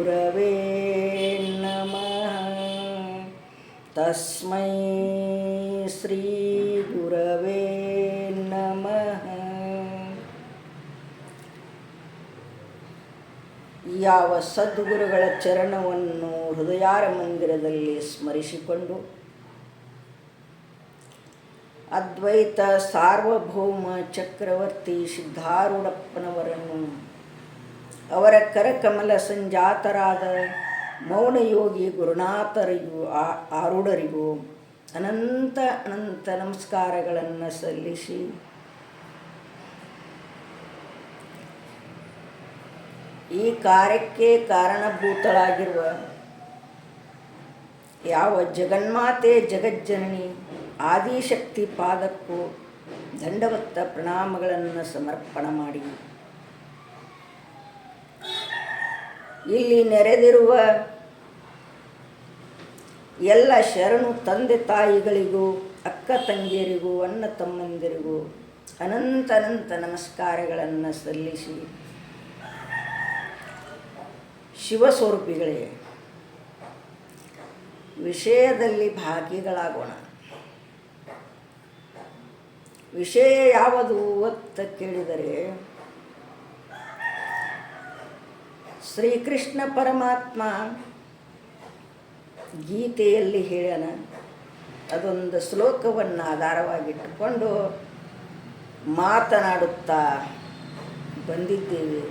ಗುರವೇ ನಮಃ ತಸ್ಮೈ ಶ್ರೀ ಗುರವೇ नमः ಯಾವ ಸದ್ಗುರುಗಳ ಚರಣವನ್ನು ಹೃದಯಾರ ಮಂದಿರದಲ್ಲಿ ಸ್ಮರಿಸಿಕೊಂಡು ಅದ್ವೈತ ಸಾರ್ವಭೌಮ ಚಕ್ರವರ್ತಿ ಸಿದ್ಧಾರೂಢಪ್ಪನವರನ್ನು ಅವರ ಕರಕಮಲ ಸಂಜಾತರಾದ ಮೌನಯೋಗಿ ಗುರುನಾಥರಿಗೂ, ಆ- ಆರೂಢರಿಗೂ ಅನಂತ ಅನಂತ ನಮಸ್ಕಾರಗಳನ್ನು ಸಲ್ಲಿಸಿ. ಈ ಕಾರ್ಯಕ್ಕೆ ಕಾರಣಭೂತಳಾಗಿರುವ ಯಾವ ಜಗನ್ಮಾತೆ ಜಗಜ್ಜನನಿ ಆದಿಶಕ್ತಿ ಪಾದಕ್ಕೂ ದಂಡವತ್ತ ಪ್ರಣಾಮಗಳನ್ನು ಸಮರ್ಪಣ ಮಾಡಿ ಇಲ್ಲಿ ನೆರೆದಿರುವ ಎಲ್ಲ ಶರಣು ತಂದೆ ತಾಯಿಗಳಿಗೂ, ಅಕ್ಕ ತಂಗಿಯರಿಗೂ, ಅಣ್ಣ ತಮ್ಮಂದಿರಿಗೂ ಅನಂತ ಅನಂತ ನಮಸ್ಕಾರಗಳನ್ನು ಸಲ್ಲಿಸಿ. ಶಿವಸ್ವರೂಪಿಗಳೇ, ವಿಷಯದಲ್ಲಿ ಭಾಗಿಗಳಾಗೋಣ. ವಿಷಯ ಯಾವುದು ಅಂತ ಕೇಳಿದರೆ ಶ್ರೀಕೃಷ್ಣ ಪರಮಾತ್ಮ ಗೀತೆಯಲ್ಲಿ ಹೇಳ್ಯಾನ ಅದೊಂದು ಶ್ಲೋಕವನ್ನು ಆಧಾರವಾಗಿಟ್ಟುಕೊಂಡು ಮಾತನಾಡುತ್ತಾ ಬಂದಿದ್ದೇವೆ.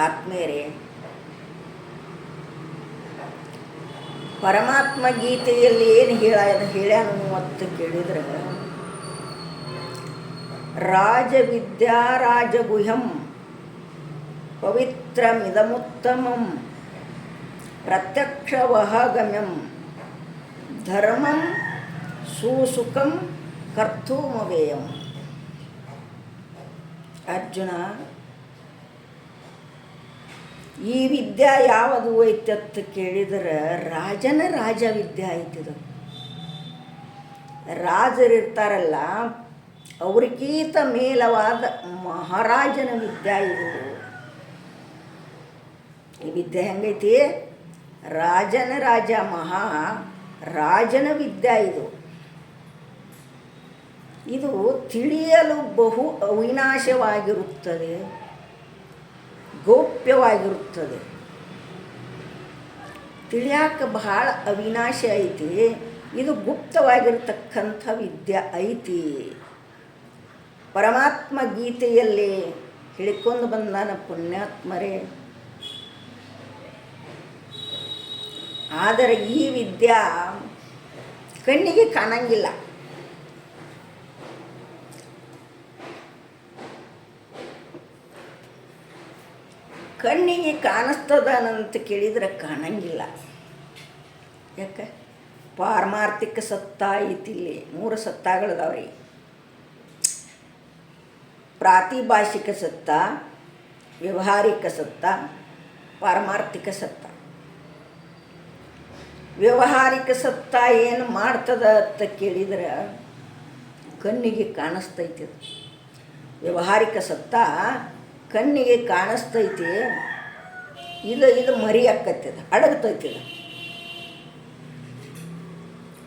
ಆತ್ಮೇರೆ, ಪರಮಾತ್ಮ ಗೀತೆಯಲ್ಲಿ ಏನು ಹೇಳ ಹೇಳ್ಯಾನು ಅಂತ ಕೇಳಿದ್ರೆ, ರಾಜವಿದ್ಯಾ ರಾಜಗುಹ್ಯಂ ಪವಿತ್ರಮಿದಮುತ್ತಮಂ. ಪ್ರತ್ಯಕ್ಷವಹಗಮ್ಯಂ. ಧರ್ಮಂ ಸುಸುಖಂ ಕರ್ತೂಮವೇಯಂ ಅರ್ಜುನ, ಈ ವಿದ್ಯಾ ಯಾವುದು ಐತತ್ತು ಕೇಳಿದರೆ ರಾಜನ ರಾಜ ವಿದ್ಯೆ ಐತಿದು ರಾಜರಿರ್ತಾರಲ್ಲ, ಅವ್ರಿಗೀತ ಮೇಲವಾದ ಮಹಾರಾಜನ ವಿದ್ಯಾ ಇದು. ಈ ವಿದ್ಯೆ ಹೆಂಗೈತಿ? ರಾಜನ ರಾಜ, ಮಹಾ ರಾಜನ ವಿದ್ಯೆ ಇದು. ಇದು ತಿಳಿಯಲು ಬಹು ಅವಿನಾಶವಾಗಿರುತ್ತದೆ, ಗೌಪ್ಯವಾಗಿರುತ್ತದೆ. ತಿಳಿಯಾಕ ಬಹಳ ಅವಿನಾಶ ಐತಿ, ಇದು ಗುಪ್ತವಾಗಿರತಕ್ಕಂಥ ವಿದ್ಯೆ ಐತಿ. ಪರಮಾತ್ಮ ಗೀತೆಯಲ್ಲಿ ಹೇಳಿಕೊಂಡು ಬಂದಾನ ಪುಣ್ಯಾತ್ಮರೇ. ಆದರೆ ಈ ವಿದ್ಯಾ ಕಣ್ಣಿಗೆ ಕಾಣಂಗಿಲ್ಲ. ಕಣ್ಣಿಗೆ ಕಾಣಿಸ್ತದನಂತ ಕೇಳಿದ್ರೆ ಕಾಣಂಗಿಲ್ಲ. ಯಾಕೆ? ಪಾರಮಾರ್ಥಿಕ ಸತ್ತ ಐತಿಲ್ಲಿ ಮೂರು ಸತ್ತಾಗಳದಾವ್ರಿ. ಪ್ರಾತಿಭಾಷಿಕ ಸತ್ತ, ವ್ಯವಹಾರಿಕ ಸತ್ತ, ಪಾರಮಾರ್ಥಿಕ ಸತ್ತ. ವ್ಯವಹಾರಿಕ ಸತ್ತ ಏನು ಮಾಡ್ತದ ಅಂತ ಕೇಳಿದ್ರೆ ಕಣ್ಣಿಗೆ ಕಾಣಿಸ್ತೈತಿ ಅದು. ವ್ಯವಹಾರಿಕ ಸತ್ತ ಕಣ್ಣಿಗೆ ಕಾಣಿಸ್ತೈತಿ, ಇದು ಇದು ಮರಿ ಆಕ್ಕೈತಿದ ಅಡಗ್ತೈತಿ ಇದು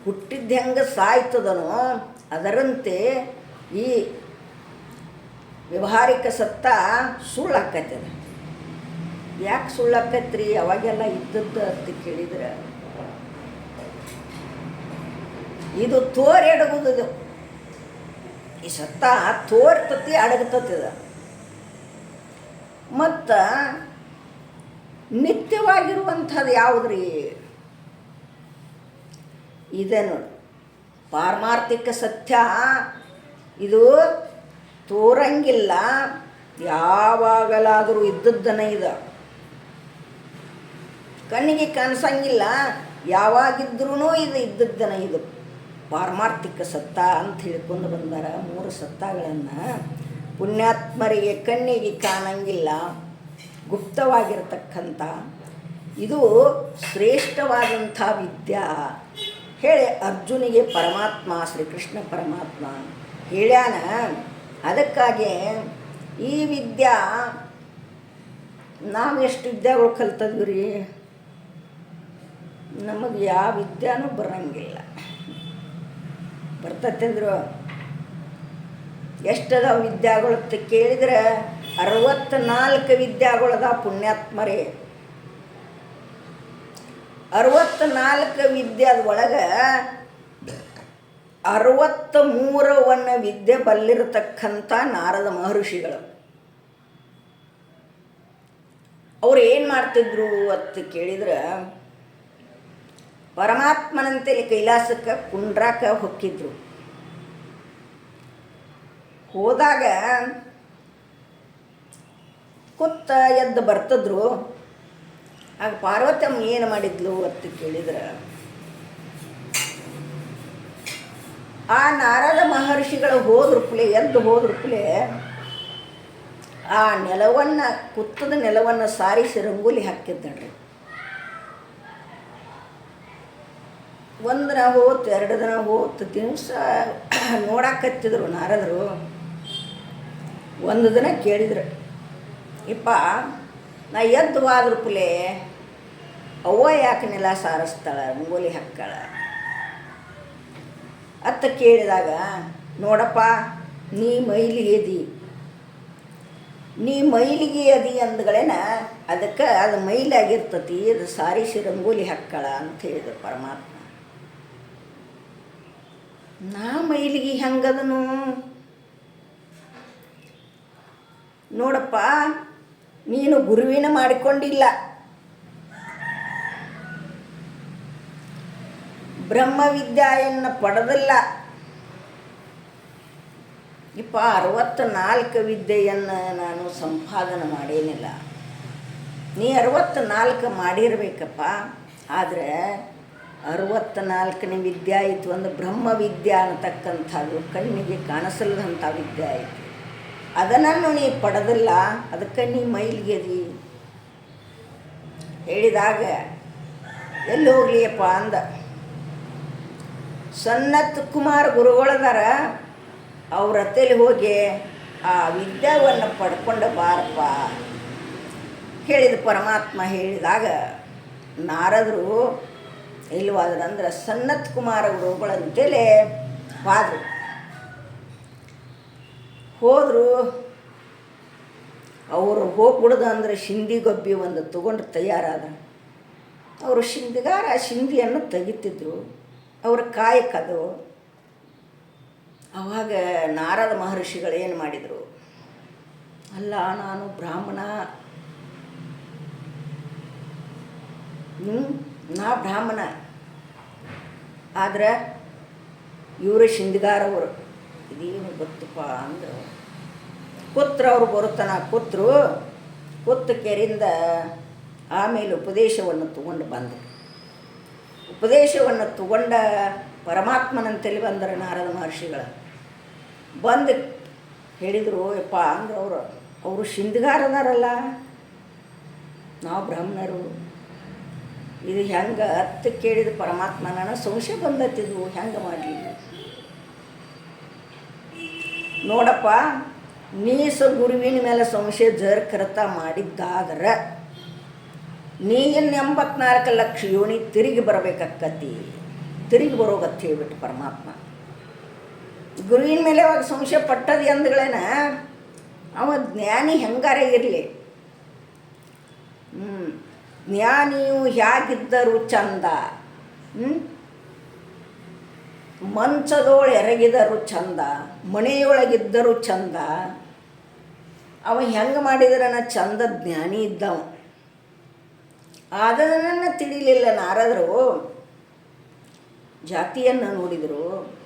ಹುಟ್ಟಿದ ಹೆಂಗೆ ಸಾಯ್ತದನೋ ಅದರಂತೆ ಈ ವ್ಯವಹಾರಿಕ ಸತ್ತ ಸುಳ್ಳಾಕೈತದ ಯಾಕೆ ಸುಳ್ಳಾಕೈತ್ರಿ, ಅವಾಗೆಲ್ಲ ಇದ್ದದ್ದು ಅಂತ ಕೇಳಿದ್ರೆ ಇದು ತೋರಿ ಇದು. ಈ ಸತ್ತ ತೋರ್ತತಿ ಅಡಗತತಿದ ಮತ್ತು ನಿತ್ಯವಾಗಿರುವಂಥದ್ದು ಯಾವುದ್ರಿ? ಇದೆ ನೋಡಿ. ಪಾರಮಾರ್ಥಿಕ ಸತ್ಯ. ಇದು ತೋರಂಗಿಲ್ಲ. ಯಾವಾಗಲಾದರೂ ಇದ್ದದ್ದನೇ ಇದು. ಕಣ್ಣಿಗೆ ಕಾಣಿಸಂಗಿಲ್ಲ. ಯಾವಾಗಿದ್ರೂ ಇದು ಇದ್ದದ್ದನೇ ಇದು. ಪಾರಮಾರ್ಥಿಕ ಸತ್ತ ಅಂತ ಹೇಳ್ಕೊಂಡು ಬಂದಾರ. ಮೂರು ಸತ್ತಗಳನ್ನು ಪುಣ್ಯಾತ್ಮರಿಗೆ ಕಣ್ಣಿಗೆ ಕಾಣಂಗಿಲ್ಲ. ಗುಪ್ತವಾಗಿರ್ತಕ್ಕಂಥ. ಇದು ಶ್ರೇಷ್ಠವಾದಂಥ ವಿದ್ಯಾ. ಹೇಳಿ ಅರ್ಜುನಿಗೆ ಪರಮಾತ್ಮ, ಶ್ರೀಕೃಷ್ಣ ಪರಮಾತ್ಮ ಹೇಳ್ಯಾನ. ಅದಕ್ಕಾಗಿ ಈ ವಿದ್ಯಾ, ನಾವು ಎಷ್ಟು ವಿದ್ಯಾಗಳು ಕಲ್ತದ್ವಿ ರೀ? ನಮಗೆ ಯಾವ ವಿದ್ಯಾನೂ ಬರಂಗಿಲ್ಲ. ಬರ್ತೈತಂದ್ರು ಎಷ್ಟದ ವಿದ್ಯಾಗಳು ಅಂತ ಕೇಳಿದ್ರೆ ಅರವತ್ನಾಲ್ಕು ವಿದ್ಯಾಗಳದ ಪುಣ್ಯಾತ್ಮರೇ. ಅರವತ್ತ್ನಾಲ್ಕು ವಿದ್ಯಾದ ಒಳಗೆ ಅರವತ್ತ ಮೂರವನ್ನ ವಿದ್ಯೆ ಬಲ್ಲಿರತಕ್ಕಂಥ ನಾರದ ಮಹರ್ಷಿಗಳು. ಅವ್ರು ಏನು ಮಾಡ್ತಿದ್ರು ಅಂತ ಕೇಳಿದ್ರೆ ಪರಮಾತ್ಮನಂತೆಲಿ ಕೈಲಾಸಕ್ಕೆ ಕುಂಡ್ರಾಕ ಹೊಕ್ಕಿದ್ರು. ಹೋದಾಗ ಕುತ್ತ ಎದ್ದು ಬರ್ತದ್ರು. ಆಗ ಪಾರ್ವತಮ್ಮ ಏನು ಮಾಡಿದ್ಲು ಅಂತ ಕೇಳಿದ್ರೆ. ಆ ನಾರದ ಮಹರ್ಷಿಗಳು ಹೋದ್ರುಪ್ಲೆ ಎದ್ದು ಹೋದ್ರುಪ್ಲೆ ಆ ನೆಲವನ್ನು, ಕುತ್ತದ ನೆಲವನ್ನು ಸಾರಿಸಿ ರಂಗೋಲಿ ಹಾಕಿದ್ದಳ್ರಿ. ಒಂದು ದಿನ ಹೋತು, ಎರಡು ದಿನ ಹೋತು, ದಿವಸ ನೋಡಾಕತ್ತಿದ್ರು ನಾರದರು. ಒಂದು ದಿನ ಕೇಳಿದ್ರು. ಇಪ್ಪ, ನಾ ಎದ್ದು ವಾದ್ರುಪ್ಲೆ ಅವ್ವ ಯಾಕೆ ನೆಲ ಸಾರಿಸ್ತಾಳ ರಂಗೋಲಿ ಹಾಕ್ತಾಳ? ಅತ್ತ ಕೇಳಿದಾಗ, ನೋಡಪ್ಪ, ನೀ ಮೈಲಿಗೆ ಅದಿ ನೀ ಮೈಲಿಗೆ ಅದಿ ಅಂದ್ಗಳೇನ, ಅದಕ್ಕೆ ಅದು ಮೈಲಾಗಿರ್ತತಿ, ಅದು ಸಾರಿಸಿ ರಂಗೋಲಿ ಹಾಕ್ತಾಳ ಅಂತ ಹೇಳಿದ್ರು ಪರಮಾತ್ಮ. ನಾ ಮೈಲಿಗೆ ಹೆಂಗದನು? ನೋಡಪ್ಪ, ನೀನು ಗುರುವಿನ ಮಾಡಿಕೊಂಡಿಲ್ಲ. ಬ್ರಹ್ಮವಿದ್ಯಾಯನ್ನು ಪಡೆದಿಲ್ಲ. ಇಪ್ಪ ಅರವತ್ತ ನಾಲ್ಕು ವಿದ್ಯೆಯನ್ನು ನಾನು ಸಂಪಾದನೆ ಮಾಡೇನಿಲ್ಲ. ನೀ ಅರವತ್ತ ನಾಲ್ಕು ಮಾಡಿರ್ಬೇಕಪ್ಪ, ಆದರೆ ಅರವತ್ತ ನಾಲ್ಕನೇ ವಿದ್ಯೆ ಆಯಿತು ಬ್ರಹ್ಮ ವಿದ್ಯೆ ಅನ್ನತಕ್ಕಂಥದ್ದು ಕಣ್ಣಿಗೆ ಕಾಣಿಸಲ್ಲದಂಥ ವಿದ್ಯೆ ಆಯಿತು. ಅದನ್ನು ನೀ ಪಡೆದಿಲ್ಲ, ಅದಕ್ಕೆ ನೀ ಮೈಲಿಗೆದಿ. ಹೇಳಿದಾಗ, ಎಲ್ಲಿ ಹೋಗ್ಲಿಯಪ್ಪ ಅಂದ. ಸನ್ನತ್ ಕುಮಾರ್ ಗುರುಗಳದಾರ, ಅವ್ರ ಹತ್ತಲ್ಲಿ ಹೋಗಿ, ಆ ವಿದ್ಯಾವನ್ನು ಪಡ್ಕೊಂಡು ಬಾರಪ್ಪ. ಹೇಳಿದ ಪರಮಾತ್ಮ ಹೇಳಿದಾಗ, ನಾರದರು ಇಲ್ವಾದ್ರ ಅಂದ್ರೆ ಸನ್ನತ್ ಕುಮಾರ ಗುರುಗಳಂತೇಳಿ ಹೋದ್ರು ಹೋದರು. ಅವರು ಹೋಗ್ಬಿಡ್ದು ಅಂದ್ರೆ ಶಿಂದಿ ಗೊಬ್ಬಿ ಒಂದು ತಗೊಂಡು ತಯಾರಾದ ಅವರು ಶಿಂದಿಗಾರ, ಶಿಂದಿಯನ್ನು ತೆಗಿತಿದ್ರು. ಅವ್ರ ಕಾಯಕದು ಅವಾಗ ನಾರದ ಮಹರ್ಷಿಗಳು ಏನು ಮಾಡಿದರು? ಅಲ್ಲ, ನಾನು ಬ್ರಾಹ್ಮಣ. ನಾ ಬ್ರಾಹ್ಮಣ. ಆದ್ರೆ ಇವರು ಶಿಂದಗಾರವರು. ಇದೇನು ಗೊತ್ತಪ್ಪ ಅಂದ್ರೆ ಕೂತ್ರ ಅವ್ರು ಬರುತ್ತಾನ ಕೂತ್ರು ಕೂತ ಕೆರಿಂದ ಆಮೇಲೆ ಉಪದೇಶವನ್ನು ತಗೊಂಡು ಬಂದರು ಉಪದೇಶವನ್ನು ತಗೊಂಡ ಪರಮಾತ್ಮನಂತೇಳಿ ಬಂದರು ನಾರದ ಮಹರ್ಷಿಗಳು. ಬಂದು ಹೇಳಿದರು, ಯಪ್ಪ ಅಂದ್ರೆ ಅವರು ಅವರು ಶಿಂದಗಾರದಾರಲ್ಲ. ನಾವು ಬ್ರಾಹ್ಮಣರು. ಇದು ಹೆಂಗೆ ಹತ್ತು ಕೇಳಿದ ಪರಮಾತ್ಮ ನಾನು ಸಂಶಯ ಬಂದತ್ತಿದ್ವು ಹೆಂಗೆ ಮಾಡಲಿ? ನೋಡಪ್ಪ, ನೀಸ ಗುರುವಿನ ಮೇಲೆ ಸಂಶಯ ಜರ್ ಕರತ ಮಾಡಿದ್ದಾದ್ರೆ, ನೀ ಇನ್ನು ಎಂಬತ್ನಾಲ್ಕು ಲಕ್ಷ ಯೋನಿ ತಿರುಗಿ ಬರಬೇಕಕ್ಕತಿ ತಿರುಗಿ ಬರೋಗತ್ತೆ ಹೇಳ್ಬಿಟ್ಟು ಪರಮಾತ್ಮ. ಗುರುವಿನ ಮೇಲೆ ಅವಾಗ ಸಂಶಯ ಪಟ್ಟದ ಎಂದ್ಗಳೇನ? ಅವ ಜ್ಞಾನಿ ಹೆಂಗಾರ ಇರಲಿ? ಹ್ಞೂ ಜ್ಞಾನಿಯು ಹೇಗಿದ್ದರು ಚಂದ ಮಂಚದೊಳ ಎರಗಿದರು ಚಂದ ಮನೆಯೊಳಗಿದ್ದರು ಚಂದ. ಅವ ಹೆಂಗೆ ಮಾಡಿದ್ರನ ಚಂದ ಜ್ಞಾನಿ ಇದ್ದವ. ಅದನ್ನು ತಿಳಿಲಿಲ್ಲ ನಾರದರು. ಜಾತಿಯನ್ನು ನೋಡಿದರು.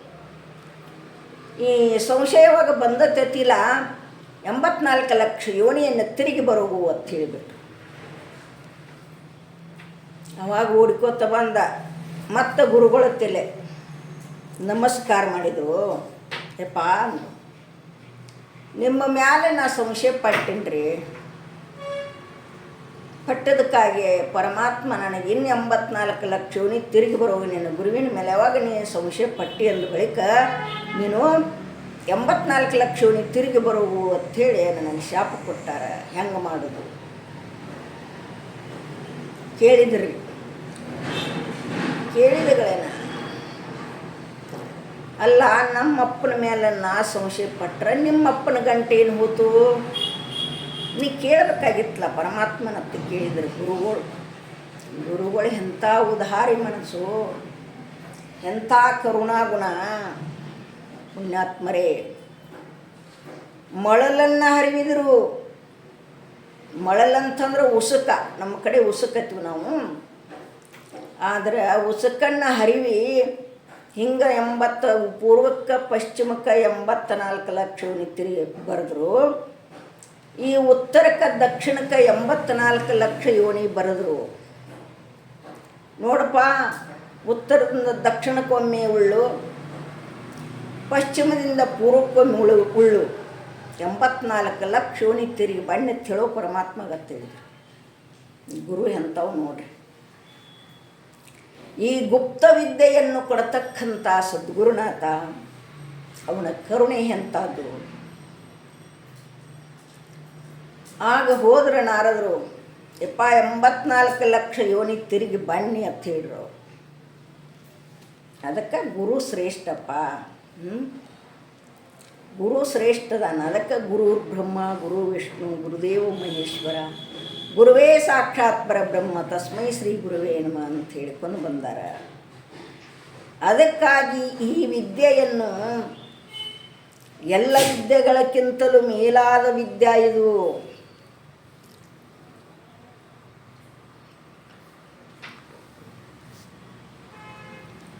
ಈ ಸಂಶಯವಾಗ ಬಂದತ್ತಿಲ್ಲ ಎಂಬತ್ನಾಲ್ಕು ಲಕ್ಷ ಯೋನಿಯನ್ನು ತಿರುಗಿ ಬರೋವು ಅಂತ ಹೇಳಿಬಿಟ್ಟು ಅವಾಗ ಓಡ್ಕೋತ ಬಂದ ಮತ್ತೆ ಗುರುಗಳ ತಲೆ. ನಮಸ್ಕಾರ ಮಾಡಿದರು. ಯಪ್ಪ ಅಂದ್ರು. ನಿಮ್ಮ ಮ್ಯಾಲೆ ನಾ ಸಂಶಯ ಪಟ್ಟಿನ್ರಿ. ಪಟ್ಟದಕ್ಕಾಗಿ ಪರಮಾತ್ಮ ನನಗೆ ಇನ್ನು ಎಂಬತ್ನಾಲ್ಕು ಲಕ್ಷ ತಿರುಗಿ ಬರೋ ನಿನ್ನ ಗುರುವಿನ ಮೇಲೆ ಯಾವಾಗ ನೀ ಸಂಶಯ ಪಟ್ಟಿ ಅಂದ ಬಳಿಕ ನೀನು ಎಂಬತ್ನಾಲ್ಕು ಲಕ್ಷ ಯೋನಿ ತಿರುಗಿ ಬರೋವು ಅಂಥೇಳಿ ನನಗೆ ಶಾಪ ಕೊಟ್ಟಾರ. ಹೆಂಗೆ ಮಾಡೋದು? ಕೇಳಿದ್ರಿ. ಕೇಳಿದಗಳೇನ? ಅಲ್ಲ, ನಮ್ಮಪ್ಪನ ಮೇಲೆ ನಾ ಸಂಶಯ ಪಟ್ರೆ ನಿಮ್ಮಪ್ಪನ ಗಂಟೆ ಏನು ಹೋತು? ನೀ ಕೇಳಬೇಕಾಗಿತ್ತಲ್ಲ ಪರಮಾತ್ಮನತ್ತ ಕೇಳಿದ್ರು ಗುರುಗಳು. ಗುರುಗಳು ಎಂಥ ಉದಾರಿ ಮನಸ್ಸು. ಎಂಥ ಕರುಣಾಗುಣ. ಪುಣ್ಯಾತ್ಮರೇ, ಮಳಲನ್ನು ಹರಿವಿದ್ರು. ಮಳಲಂತಂದ್ರೆ ಉಸುಕ. ನಮ್ಮ ಕಡೆ ಉಸುಕತ್ವಿ ನಾವು. ಆದರೆ ಉಸುಕನ್ನು ಹರಿವಿ ಹಿಂಗೆ ಎಂಬತ್ತು ಪೂರ್ವಕ್ಕೆ ಪಶ್ಚಿಮಕ್ಕೆ ಎಂಬತ್ತ ನಾಲ್ಕು ಲಕ್ಷ ತಿರಿ ಬರೆದ್ರು. ಈ ಉತ್ತರಕ್ಕೆ ದಕ್ಷಿಣಕ್ಕೆ ಎಂಬತ್ನಾಲ್ಕು ಲಕ್ಷ ಯೋನಿ ಬರೆದ್ರು. ನೋಡಪ್ಪ, ಉತ್ತರದಿಂದ ದಕ್ಷಿಣಕ್ಕೊಮ್ಮೆ ಉಳ್ಳು, ಪಶ್ಚಿಮದಿಂದ ಪೂರ್ವಕ್ಕೊಮ್ಮೆ ಉಳು, ಉಳ್ಳು. ಎಂಬತ್ನಾಲ್ಕು ಲಕ್ಷ ಯೋನಿ ತಿರುಗಿ ಬಣ್ಣ ತಿಳೋ ಪರಮಾತ್ಮ ಗೊತ್ತಿದ್ರು ಗುರು ಎಂಥವು ನೋಡ್ರಿ. ಈ ಗುಪ್ತ ವಿದ್ಯೆಯನ್ನು ಕೊಡತಕ್ಕಂಥ ಸದ್ಗುರುನಾಥ, ಅವನ ಕರುಣೆ ಎಂಥದ್ದು ಆಗ ಹೋದ್ರೆ ನಾರದರು, ಎಪ್ಪ ಎಂಬತ್ನಾಲ್ಕು ಲಕ್ಷ ಯೋನಿ ತಿರುಗಿ ಬನ್ನಿ ಅಂತ ಹೇಳಿದ್ರು ಅದಕ್ಕೆ ಗುರು ಶ್ರೇಷ್ಠಪ್ಪ ಗುರು ಶ್ರೇಷ್ಠದಾನ ಅದಕ್ಕೆ ಗುರು ಬ್ರಹ್ಮ, ಗುರು ವಿಷ್ಣು, ಗುರುದೇವ ಮಹೇಶ್ವರ. ಗುರುವೇ ಸಾಕ್ಷಾತ್ ಪರಬ್ರಹ್ಮ, ತಸ್ಮೈ ಶ್ರೀ ಗುರುವೇ ನಮ ಅಂತ ಹೇಳ್ಕೊಂಡು ಬಂದಾರ. ಅದಕ್ಕಾಗಿ ಈ ವಿದ್ಯೆಯನ್ನು ಎಲ್ಲ ವಿದ್ಯೆಗಳಕ್ಕಿಂತಲೂ ಮೇಲಾದ ವಿದ್ಯಾ ಇದು.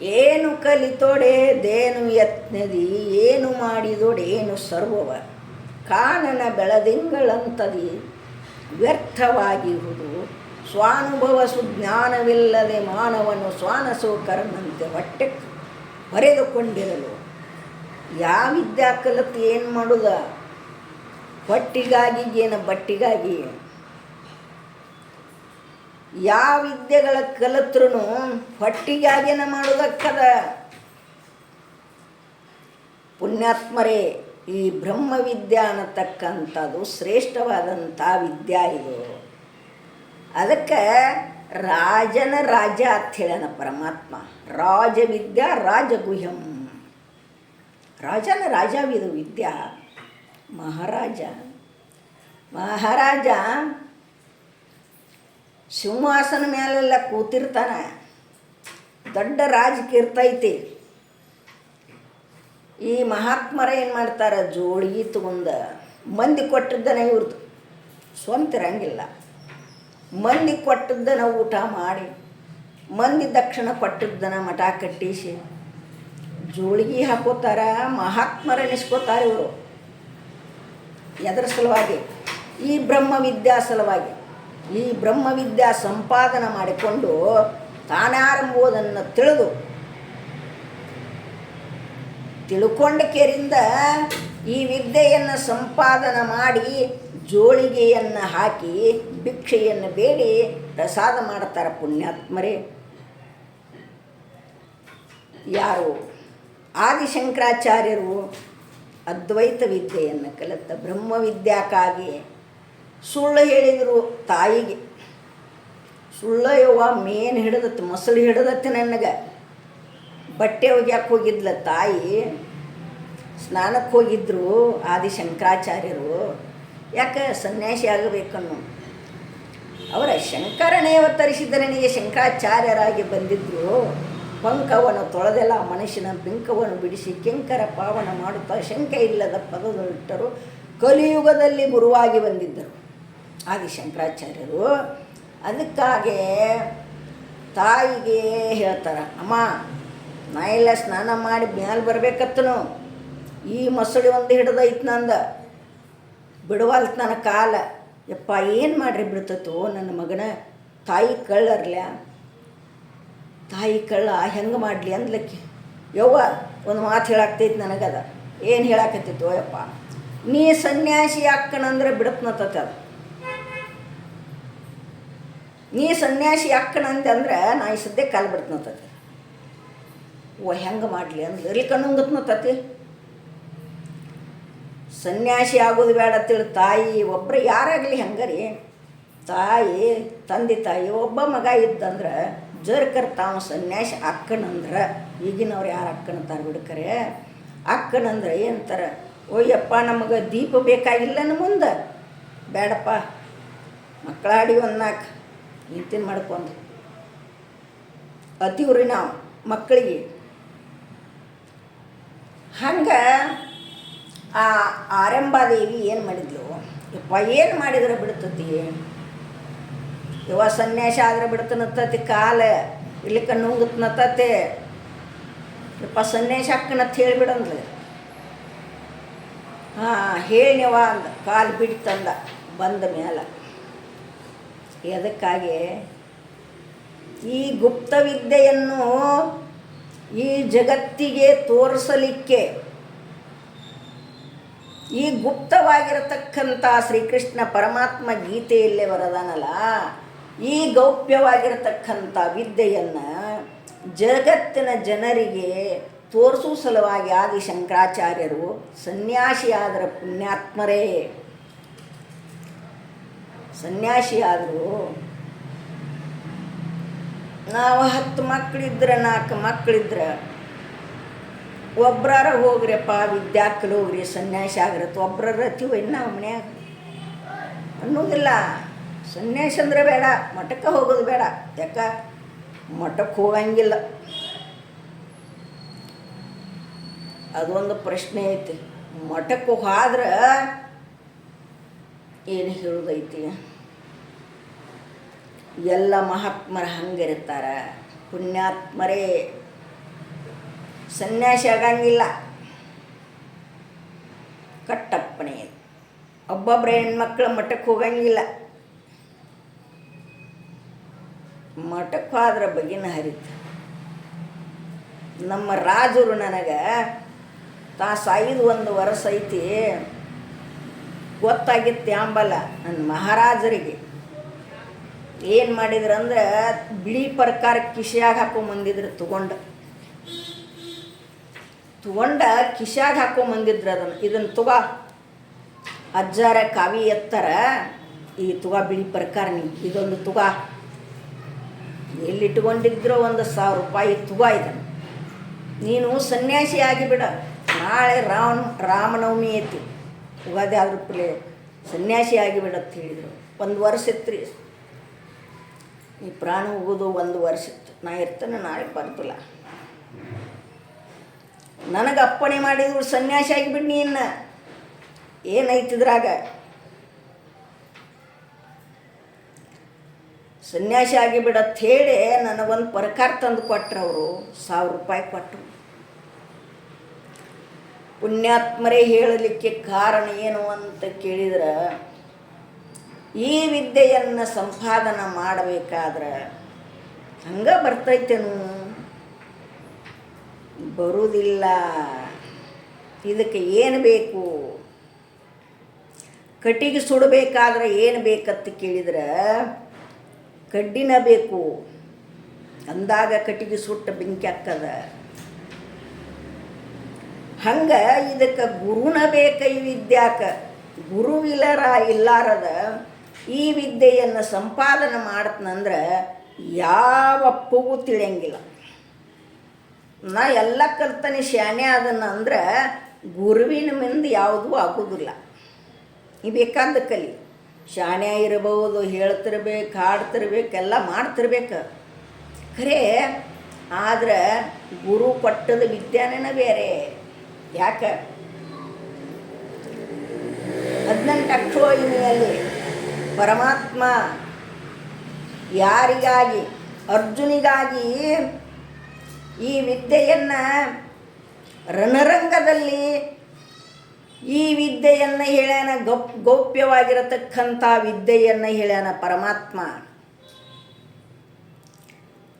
ಏನು ಕಲಿತೊಡೆ ದೇನು ಯತ್ನದಿ, ಏನು ಮಾಡಿದೊಡೇನು ಸರ್ವವ. ಕಾನನ ಬೆಳದಿಂಗಳಂತದಿ. ವ್ಯರ್ಥವಾಗಿಹುದು ಸ್ವಾನುಭವ ಸುಜ್ಞಾನವಿಲ್ಲದೆ ಮಾನವನು ಸ್ವಾನಸೋಕರನಂತೆ ಹೊಟ್ಟೆ ಬರೆದುಕೊಂಡಿರಲು. ಯಾವ ವಿದ್ಯಾ ಕಲಿತು ಏನು ಮಾಡುದ? ಹೊಟ್ಟಿಗಾಗಿ ಏನು ಬಟ್ಟಿಗಾಗಿ? ಯಾವ ವಿದ್ಯೆಗಳ ಕಲಿತ್ರು ಹೊಟ್ಟಿಗಾಗಿನ ಮಾಡೋದಕ್ಕದ ಪುಣ್ಯಾತ್ಮರೇ ಈ ಬ್ರಹ್ಮವಿದ್ಯಾ ಅನ್ನತಕ್ಕಂಥದ್ದು ಶ್ರೇಷ್ಠವಾದಂಥ ವಿದ್ಯಾ ಇದು. ಅದಕ್ಕೆ ರಾಜನ ರಾಜ ಅಂತ ಹೇಳ್ಯಾನ ಪರಮಾತ್ಮ. ರಾಜವಿದ್ಯಾ ರಾಜಗುಹ್ಯಂ. ರಾಜನ ರಾಜವಿದು ವಿದ್ಯಾ. ಮಹಾರಾಜ. ಮಹಾರಾಜ ಸಿಂಹಾಸನ ಮೇಲೆಲ್ಲ ಕೂತಿರ್ತಾನೆ. ದೊಡ್ಡ ರಾಜಕೀರ್ತೈತಿ ಈ ಮಹಾತ್ಮರ ಏನು ಮಾಡ್ತಾರೆ? ಜೋಳಿಗೆ ತಗೊಂಡು ಮಂದಿ ಕೊಟ್ಟಿದ್ದನ ಇವ್ರದ್ದು ಸ್ವಂತ ಇರಂಗಿಲ್ಲ. ಮಂದಿ ಕೊಟ್ಟಿದ್ದನ ಊಟ ಮಾಡಿ, ಮಂದಿ ದಕ್ಷಿಣ ಕೊಟ್ಟಿದ್ದನ ಮಠ ಕಟ್ಟಿಸಿ, ಜೋಳಿಗೆ ಹಾಕೋತಾರ, ಮಹಾತ್ಮರ ಎನಿಸ್ಕೋತಾರೆ ಇವರು. ಎದರ ಸಲುವಾಗಿ? ಈ ಬ್ರಹ್ಮವಿದ್ಯಾ ಸಲುವಾಗಿ. ಈ ಬ್ರಹ್ಮವಿದ್ಯಾ ಸಂಪಾದನೆ ಮಾಡಿಕೊಂಡು ತಾನಾರಂಭುವುದನ್ನು ತಿಳಿದು ತಿಳ್ಕೊಂಡ ಕೇರಿಂದ ಈ ವಿದ್ಯೆಯನ್ನು ಸಂಪಾದನ ಮಾಡಿ ಜೋಳಿಗೆಯನ್ನು ಹಾಕಿ ಭಿಕ್ಷೆಯನ್ನು ಬೇಡಿ ಪ್ರಸಾದ ಮಾಡ್ತಾರೆ ಪುಣ್ಯಾತ್ಮರೇ. ಯಾರು ಆದಿಶಂಕರಾಚಾರ್ಯರು ಅದ್ವೈತ ವಿದ್ಯೆಯನ್ನು ಕಲಿತ ಬ್ರಹ್ಮವಿದ್ಯಾಕ್ಕಾಗಿ ಸುಳ್ಳು ಹೇಳಿದರು ತಾಯಿಗೆ. ಸುಳ್ಳು ಯವ್ವ ಮೇನ್ ಹಿಡಿದತ್ತು ಮೊಸಳು ಹಿಡಿದತ್ತು ನನಗೆ. ಬಟ್ಟೆ ಒಗ್ಯಾಕೆ ಹೋಗಿದ್ಲ ತಾಯಿ. ಸ್ನಾನಕ್ಕೆ ಹೋಗಿದ್ದರು ಆದಿ ಶಂಕರಾಚಾರ್ಯರು ಯಾಕೆ ಸನ್ಯಾಸಿ ಆಗಬೇಕನ್ನು? ಅವರ ಶಂಕರನೇ ಅವತರಿಸಿದ ನನಗೆ ಶಂಕರಾಚಾರ್ಯರಾಗಿ ಬಂದಿದ್ದರು ಪಂಕವನ್ನು ತೊಳೆದೆಲ್ಲ ಮನುಷ್ಯನ ಬಿಂಕವನ್ನು ಬಿಡಿಸಿ ಕೆಂಕರ ಪಾವನ ಮಾಡುತ್ತಾ ಶಂಕೆ ಇಲ್ಲದ ಪದದೊಳಿಟ್ಟರು ಕಲಿಯುಗದಲ್ಲಿ ಗುರುವಾಗಿ ಬಂದಿದ್ದರು ಆದಿಶಂಕರಾಚಾರ್ಯರು. ಅದಕ್ಕಾಗೆ ತಾಯಿಗೆ ಹೇಳ್ತಾರೆ, ಅಮ್ಮ, ನಾ ಸ್ನಾನ ಮಾಡಿ ಮ್ಯಾಲೆ ಬರ್ಬೇಕತ್ತನು. ಈ ಮೊಸಳೆ ಒಂದು ಹಿಡ್ದೈತೆ ನಂದ. ಬಿಡವಲ್ತು ನನ್ನ ಕಾಲ. ಯಪ್ಪ, ಏನು ಮಾಡ್ರಿ ಬಿಡ್ತತೋ ನನ್ನ ಮಗನ? ತಾಯಿ ಕಳ್ಳರ್ಲ. ತಾಯಿ ಕಳ್ಳ, ಹೆಂಗೆ ಮಾಡಲಿ ಅಂದ್ಲಕ್ಕಿ. ಯವ್ವ, ಒಂದು ಮಾತು ಹೇಳಾಕ್ತೈತಿ ನನಗದ. ಏನು ಹೇಳಾಕತ್ತೈತೋ ಯಪ್ಪ. ನೀ ಸನ್ಯಾಸಿ ಅಕ್ಕನಂದ್ರೆ ಬಿಡತ್ನತತ ಅದು. ನೀ ಸನ್ಯಾಸಿ ಅಕ್ಕನಂತೆ ಅಂದ್ರೆ ನಾ ಈ ಸದ್ಯ ಕಾಲು ಬಿಡ್ತನತತಿ. ಓ, ಹೆಂಗೆ ಮಾಡಲಿ ಅಂದ್ರೆ ಎಲ್ಲಿ ಕಣ್ಣುಂಗತ್ನತತಿ ಸನ್ಯಾಸಿ ಆಗೋದು ಬೇಡ ತಿಳಿ ತಾಯಿ ಒಬ್ಬರು ಯಾರಾಗಲಿ ಹಂಗರಿ. ತಾಯಿ, ತಂದೆ, ತಾಯಿ, ಒಬ್ಬ ಮಗ ಇದ್ದಂದ್ರೆ ಜರ್ಕರ್ ತಾವು ಸನ್ಯಾಸಿ ಅಕ್ಕನಂದ್ರೆ, ಈಗಿನವ್ರು ಯಾರು ಅಕ್ಕನಂತಾರೆ ಬಿಡ್ಕರೆ ಅಕ್ಕನಂದ್ರೆ ಏನಂತಾರೆ, ಓಯ್ಯಪ್ಪ, ನಮಗೆ ದೀಪ ಬೇಕಾಗಿಲ್ಲ ನಮ್ಮ ಮುಂದೆ. ಬೇಡಪ್ಪ, ಮಕ್ಕಳಾಡಿ ಒಂದು ನಾಲ್ಕು ಇಂತಿನ ಮಾಡ್ಕೊಂಡು. ಅತಿವ್ರಿ ನಾವು ಮಕ್ಕಳಿಗೆ. ಹಂಗೆ ಆ ಆರಂಭಾದೇವಿ ಏನು ಮಾಡಿದ್ಲು? ಯಪ್ಪ, ಏನು ಮಾಡಿದ್ರೆ ಬಿಡ್ತತಿ? ಇವ ಸನ್ಯಾಸ ಆದ್ರೆ ಬಿಡ್ತನತ್ತತಿ ಕಾಲ ಇಲ್ಲಿಕ ನುಂಗತ್ನತ್ತತೆ ಯಪ್ಪ, ಸನ್ಯಾಸ ಅಕ್ಕನತ್ ಹೇಳಿಬಿಡಂದ್ಲ ಹಾಂ ಹೇಳಿವ ಅಂದ. ಕಾಲು ಬಿಡ್ತಂದ ಬಂದ ಮೇಲೆ ಎದಕ್ಕಾಗಿ? ಈ ಗುಪ್ತ ವಿದ್ಯೆಯನ್ನು ಈ ಜಗತ್ತಿಗೆ ತೋರಿಸಲಿಕ್ಕೆ ಈ ಗುಪ್ತವಾಗಿರತಕ್ಕಂಥ ಶ್ರೀಕೃಷ್ಣ ಪರಮಾತ್ಮ ಗೀತೆಯಲ್ಲೇ ಬರದಾನಲ್ಲ, ಈ ಗೌಪ್ಯವಾಗಿರತಕ್ಕಂಥ ವಿದ್ಯೆಯನ್ನು ಜಗತ್ತಿನ ಜನರಿಗೆ ತೋರಿಸುವ ಸಲುವಾಗಿ ಆದಿ ಶಂಕರಾಚಾರ್ಯರು ಸನ್ಯಾಸಿಯಾದರ ಪುಣ್ಯಾತ್ಮರೇ. ಸನ್ಯಾಸಿಯಾದರು. ನಾವು ಹತ್ತು ಮಕ್ಕಳಿದ್ರೆ ನಾಲ್ಕು ಮಕ್ಕಳಿದ್ರೆ ಒಬ್ರಾರ ಹೋಗ್ರಿಯಪ್ಪ, ವಿದ್ಯಾರ್ಥಿಗಳು ಹೋಗ್ರಿ, ಸನ್ಯಾಸಿ ಆಗಿರತ್ತೆ. ಒಬ್ಬರ ಹತ್ತೀವಿ ಇನ್ನು ನಾವು ಮನ್ಯಾಗ. ಅನ್ನೋದಿಲ್ಲ. ಸನ್ಯಾಸಿ ಅಂದ್ರೆ ಬೇಡ, ಮಠಕ್ಕೆ ಹೋಗೋದು ಬೇಡ. ಯಾಕ? ಮಠಕ್ಕೆ ಹೋಗಂಗಿಲ್ಲ. ಅದೊಂದು ಪ್ರಶ್ನೆ ಐತಿ. ಮಠಕ್ಕೆ ಹೋದ್ರೆ ಏನು ಹೇಳೋದೈತಿ? ಎಲ್ಲ ಮಹಾತ್ಮರ ಹಂಗಿರ್ತಾರ ಪುಣ್ಯಾತ್ಮರೇ ಸನ್ಯಾಸಿ ಆಗಂಗಿಲ್ಲ. ಕಟ್ಟಪ್ಪಣೆ. ಒಬ್ಬೊಬ್ಬರ ಹೆಣ್ಮಕ್ಳು ಮಠಕ್ಕೆ ಹೋಗಂಗಿಲ್ಲ. ಮಠಕ್ಕೆ ಹೋದ್ರ ಬಗಿನ ಹರಿತ. ನಮ್ಮ ರಾಜರು ನನಗೆ ತಾ ಸಾಯಿದು ಒಂದು ವರ್ಷ ಐತಿ ಗೊತ್ತಾಗಿತ್ತು ಆಂಬಲ ನನ್ನ ಮಹಾರಾಜರಿಗೆ. ಏನು ಮಾಡಿದ್ರು ಅಂದ್ರೆ ಬಿಳಿ ಪ್ರಕಾರ ಕಿಶಿಯಾಗ ಹಾಕೊಂಬಂದಿದ್ರು ತಗೊಂಡು. ತಗೊಂಡ ಕಿಶಾಗ ಹಾಕೊಂಬಂದಿದ್ರು ಅದನ್ನು. ಇದನ್ನು ತುಗ. ಅಜ್ಜಾರ ಕಾವಿ ಎತ್ತರ. ಈ ತುಗ ಬಿಳಿ ಪ್ರಕಾರ ನೀ ಇದೊಂದು ತುಗ. ಎಲ್ಲಿಟ್ಕೊಂಡಿದ್ರೋ ಒಂದು ಸಾವಿರ ರೂಪಾಯಿ ತುಗ ಇದನ್ನು. ನೀನು ಸನ್ಯಾಸಿ ಆಗಿಬಿಡ. ನಾಳೆ ರಾಮ, ರಾಮನವಮಿ ಐತಿ. ಯುಗಾದಿ ಆದ್ರ ಪ್ಲೇ ಸನ್ಯಾಸಿ ಅಂತ ಹೇಳಿದರು. ಒಂದು ವರ್ಷ ಇತ್ತು ಈ ಪ್ರಾಣ ಹೋಗೋದು ಒಂದು ವರ್ಷ ಇತ್ತು. ನಾ ಇರ್ತೇನೆ, ನಾಳೆ ಬರ್ತಿಲ್ಲ ನನಗೆ ಅಪ್ಪಣೆ ಮಾಡಿದ್ರು ಸನ್ಯಾಸಿ ಆಗಿಬಿಡ್ ಇನ್ನು. ಏನೈತಿದ್ರಾಗ ಸನ್ಯಾಸಿ ಆಗಿಬಿಡತ್ ಹೇಳಿ ನನಗೊಂದು ಪರಕಾರ ತಂದು ಕೊಟ್ರು ಅವರು, ಸಾವಿರ ರೂಪಾಯಿ ಕೊಟ್ಟರು ಪುಣ್ಯಾತ್ಮರೇ ಹೇಳಲಿಕ್ಕೆ ಕಾರಣ ಏನು ಅಂತ ಕೇಳಿದ್ರೆ, ಈ ವಿದ್ಯೆಯನ್ನು ಸಂಪಾದನೆ ಮಾಡಬೇಕಾದ್ರೆ ಹಂಗೆ ಬರ್ತೈತೇನು? ಬರುವುದಿಲ್ಲ. ಇದಕ್ಕೆ ಏನು ಬೇಕು? ಕಟ್ಟಿಗೆ ಸುಡಬೇಕಾದ್ರೆ ಏನು ಬೇಕಂತ ಕೇಳಿದ್ರೆ ಕಡ್ಡಿನ ಬೇಕು. ಅಂದಾಗ ಕಟ್ಟಿಗೆ ಸುಟ್ಟ ಬೆಂಕಿ ಹಾಕದ. ಹಂಗೆ ಇದಕ್ಕೆ ಗುರುನ ಬೇಕ ಈ ವಿದ್ಯಾಕ. ಗುರುವಿಲ್ಲರ ಇಲ್ಲಾರದ ಈ ವಿದ್ಯೆಯನ್ನು ಸಂಪಾದನೆ ಮಾಡ್ತನಂದ್ರೆ ಯಾವ ಅಪ್ಪಗೂ ತಿಳಿಯಂಗಿಲ್ಲ. ನಾ ಎಲ್ಲ ಕಲ್ತಾನೆ ಶಾನೆ ಅದನ್ನ ಅಂದ್ರೆ ಗುರುವಿನ ಮುಂದೆ ಯಾವುದೂ ಆಗೋದಿಲ್ಲ. ಈ ಬೇಕಾದ ಕಲಿ. ಶಾನೆ ಇರಬಹುದು, ಹೇಳ್ತಿರ್ಬೇಕು, ಹಾಡ್ತಿರ್ಬೇಕು, ಎಲ್ಲ ಮಾಡ್ತಿರ್ಬೇಕು. ಖರೆ, ಆದ್ರೆ ಗುರು ಕೊಟ್ಟದ ವಿದ್ಯಾನೇನ ಬೇರೆ. ಯಾಕೆ? ಹದಿನೆಂಟು ಅಕ್ಷೋಹಿಣಿಯಲ್ಲಿ ಪರಮಾತ್ಮ ಯಾರಿಗಾಗಿ, ಅರ್ಜುನಿಗಾಗಿ ಈ ವಿದ್ಯೆಯನ್ನು ರಣರಂಗದಲ್ಲಿ ಈ ವಿದ್ಯೆಯನ್ನು ಹೇಳ್ಯಾನ, ಗೌಪ್, ಗೌಪ್ಯವಾಗಿರತಕ್ಕಂಥ ವಿದ್ಯೆಯನ್ನು ಹೇಳ್ಯಾನ ಪರಮಾತ್ಮ.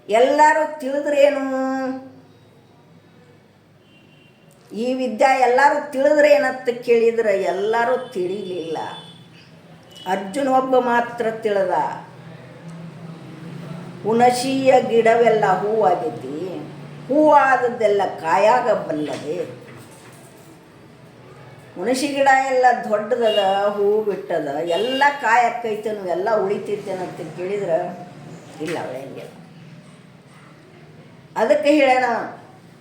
ಎಲ್ಲರೂ ತಿಳಿದ್ರೇನು? ಈ ವಿದ್ಯಾ ಎಲ್ಲರೂ ತಿಳಿದ್ರೆ ಏನಂತ ಕೇಳಿದ್ರೆ ಎಲ್ಲರೂ ತಿಳಿಲಿಲ್ಲ. ಅರ್ಜುನ ಒಬ್ಬ ಮಾತ್ರ ತಿಳಿದ. ಹುಣಸಿಯ ಗಿಡವೆಲ್ಲ ಹೂವಾಗೈತಿ ಹೂವಾದದ್ದೆಲ್ಲ ಕಾಯಾಗ ಬಲ್ಲದೆ ಹುಣಸಿ ಗಿಡ ಎಲ್ಲ ದೊಡ್ಡದದ, ಹೂ ಬಿಟ್ಟದ, ಎಲ್ಲ ಕಾಯಕ್ಕೈತನು, ಎಲ್ಲ ಉಳಿತೈತೇನಂತ ಕೇಳಿದ್ರೆ, ಇಲ್ಲ ಅವಳಂಗಿಲ್ಲ ಅದಕ್ಕೆ ಹೇಳೋಣ,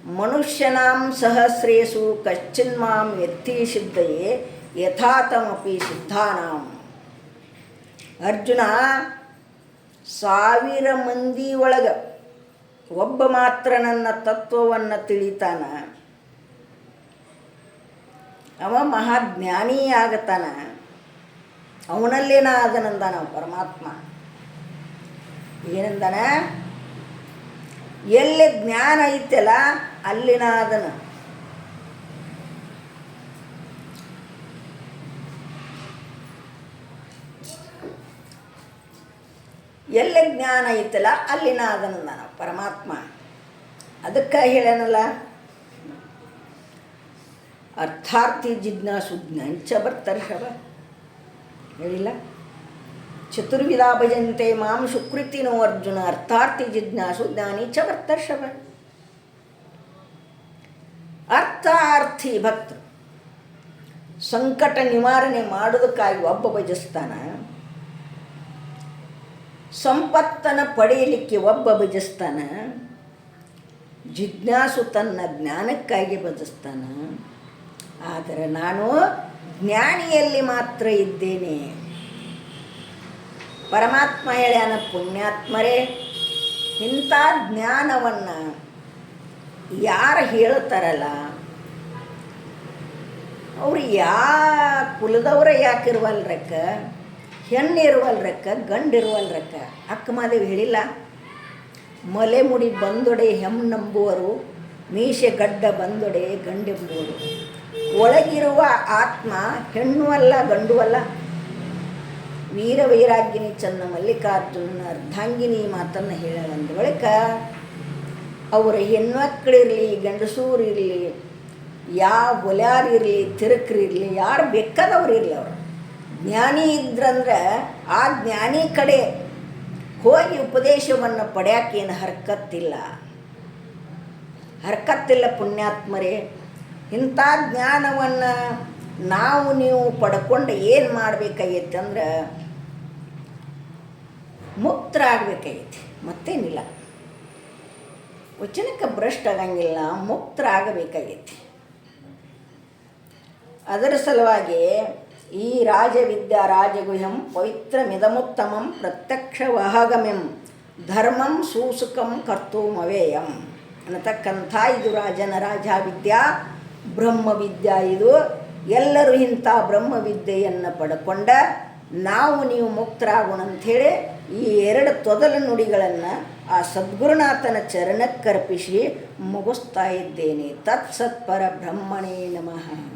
ಮನುಷ್ಯನಾಂ ಸಹಸ್ರೇಸು ಕಶ್ಚಿನ್ಮಾಂ ಎತ್ತಿ ಸಿದ್ಧಯೇ, ಯಥಾತಮಪಿ ಸಿದ್ಧಾನಾಂ. ಅರ್ಜುನ ಸಾವಿರ ಮಂದಿ ಒಳಗೆ ಒಬ್ಬ ಮಾತ್ರ ನನ್ನ ತತ್ವವನ್ನು ತಿಳಿತಾನ. ಅವ ಮಹಾಜ್ಞಾನಿ ಆಗತಾನ. ಅವನಲ್ಲೇನ ಅದನಂದಾನ ಪರಮಾತ್ಮ. ಏನಂದಾನ? ಎಲ್ಲಿ ಜ್ಞಾನ ಐತಲ್ಲ ಅಲ್ಲಿನ ಅದನ ಎಲ್ಲಿ ಜ್ಞಾನ ಐತಲ್ಲ ಅಲ್ಲಿನ ಅದನಂದಾನ ಪರಮಾತ್ಮ. ಅದಕ್ಕೆ ಹೇಳನಲ್ಲ ಅರ್ಥಾರ್ಥಿ ಜಿಜ್ಞಾಸು ಜ್ಞಾಂಚ ಬರ್ತರ್ಷವ ಹೇಳಿಲ್ಲ? ಚತುರ್ವಿಧ ಭಜಂತೆ ಮಾಂ ಸುಕೃತಿನೋ ಅರ್ಜುನ ಅರ್ಥಾರ್ಥಿ ಜಿಜ್ಞಾಸು ಜ್ಞಾನಿ ಚ ಬರ್ತರ್ಷವ ಅರ್ಥಾರ್ಥಿ ಭಕ್ತರು ಸಂಕಟ ನಿವಾರಣೆ ಮಾಡೋದಕ್ಕಾಗಿ ಒಬ್ಬ ಭಜಿಸ್ತಾನ ಸಂಪತ್ತನ್ನು ಪಡೆಯಲಿಕ್ಕೆ ಒಬ್ಬ ಭಜಿಸ್ತಾನ ಜಿಜ್ಞಾಸು ತನ್ನ ಜ್ಞಾನಕ್ಕಾಗಿ ಭಜಿಸ್ತಾನ ಆದರೆ ನಾನು ಜ್ಞಾನಿಯಲ್ಲಿ ಮಾತ್ರ ಇದ್ದೇನೆ. ಪರಮಾತ್ಮ ಹೇಳ್ಯಾನ, ಪುಣ್ಯಾತ್ಮರೇ, ಇಂಥ ಜ್ಞಾನವನ್ನು ಯಾರು ಹೇಳ್ತಾರಲ್ಲ, ಅವರು ಯಾ ಕುಲದವರೇ ಯಾಕೆ ಇರುವಲ್ರಕ್ಕ ಹೆಣ್ಣು ಇರುವಲ್ರಕ್ಕ ಗಂಡು ಅಕ್ಕ ಮಾದೇವಿ ಹೇಳಿಲ್ಲ. ಮಲೆ ಮುಡಿ ಬಂದೊಡೆ ಹೆಮ್ ನಂಬುವರು ಮೀಶೆ ಗಡ್ಡ ಬಂದೊಡೆ ಗಂಡೆಂಬುವರು ಒಳಗಿರುವ ಆತ್ಮ ಹೆಣ್ಣು ಅಲ್ಲ, ಗಂಡು ಅಲ್ಲ. ವೀರ ವೈರಾಗ್ಯಿನಿ ಚನ್ನ ಮಲ್ಲಿಕಾರ್ಜುನ ಅರ್ಧಾಂಗಿನಿ ಮಾತನ್ನು ಹೇಳಂದ ಬಳಿಕ, ಅವರ ಹೆಣ್ಮಕ್ಳಿರಲಿ ಗಂಡಸೂರಿರಲಿ ಯಾವ ಹೊಲ್ಯಾರಿರಲಿ ತಿರುಕ್ರಿರಲಿ ಯಾರು ಬೇಕಾದವ್ರು ಇರಲಿ ಅವರು. ಜ್ಞಾನಿ ಇದ್ರಂದ್ರೆ ಆ ಜ್ಞಾನಿ ಕಡೆ ಹೋಗಿ ಉಪದೇಶವನ್ನು ಪಡ್ಯಾಕೇನು ಹರ್ಕತ್ತಿಲ್ಲ. ಹರ್ಕತ್ತಿಲ್ಲ ಪುಣ್ಯಾತ್ಮರೇ. ಇಂಥ ಜ್ಞಾನವನ್ನು ನಾವು ನೀವು ಪಡ್ಕೊಂಡು ಏನು ಮಾಡಬೇಕಾಗೈತೆ ಅಂದ್ರೆ ಮುಕ್ತರಾಗಬೇಕಾಗೈತಿ. ಮತ್ತೇನಿಲ್ಲ. ವಚನಕ್ಕೆ ಭ್ರಷ್ಟ ಆಗಂಗಿಲ್ಲ, ಮುಕ್ತರಾಗಬೇಕಾಗೈತಿ. ಅದರ ಸಲುವಾಗಿ ಈ ರಾಜವಿದ್ಯಾ ರಾಜಗುಹ್ಯಂ ಪವಿತ್ರಮಿದಮುತ್ತಮಂ ಪ್ರತ್ಯಕ್ಷ ವಹಗಮ್ಯಂ ಧರ್ಮಂ ಸೂಸುಕಂ ಕರ್ತೂಮವೇಯಂ. ಅನ್ನತಕ್ಕಂಥ ಇದು ರಾಜನ ರಾಜ ವಿದ್ಯಾ ಬ್ರಹ್ಮವಿದ್ಯಾ ಇದು. ಎಲ್ಲರೂ ಇಂಥ ಬ್ರಹ್ಮವಿದ್ಯೆಯನ್ನು ಪಡ್ಕೊಂಡ ನಾವು ನೀವು ಮುಕ್ತರಾಗೋಣ ಅಂಥೇಳಿ ಈ ಎರಡು ತೊದಲ ನುಡಿಗಳನ್ನು ಆ ಸದ್ಗುರುನಾಥನ ಚರಣಕ್ಕರ್ಪಿಸಿ ಮುಗಿಸ್ತಾ ಇದ್ದೇನೆ. ತತ್ಸತ್ಪರ ಬ್ರಹ್ಮಣೇ ನಮಃ.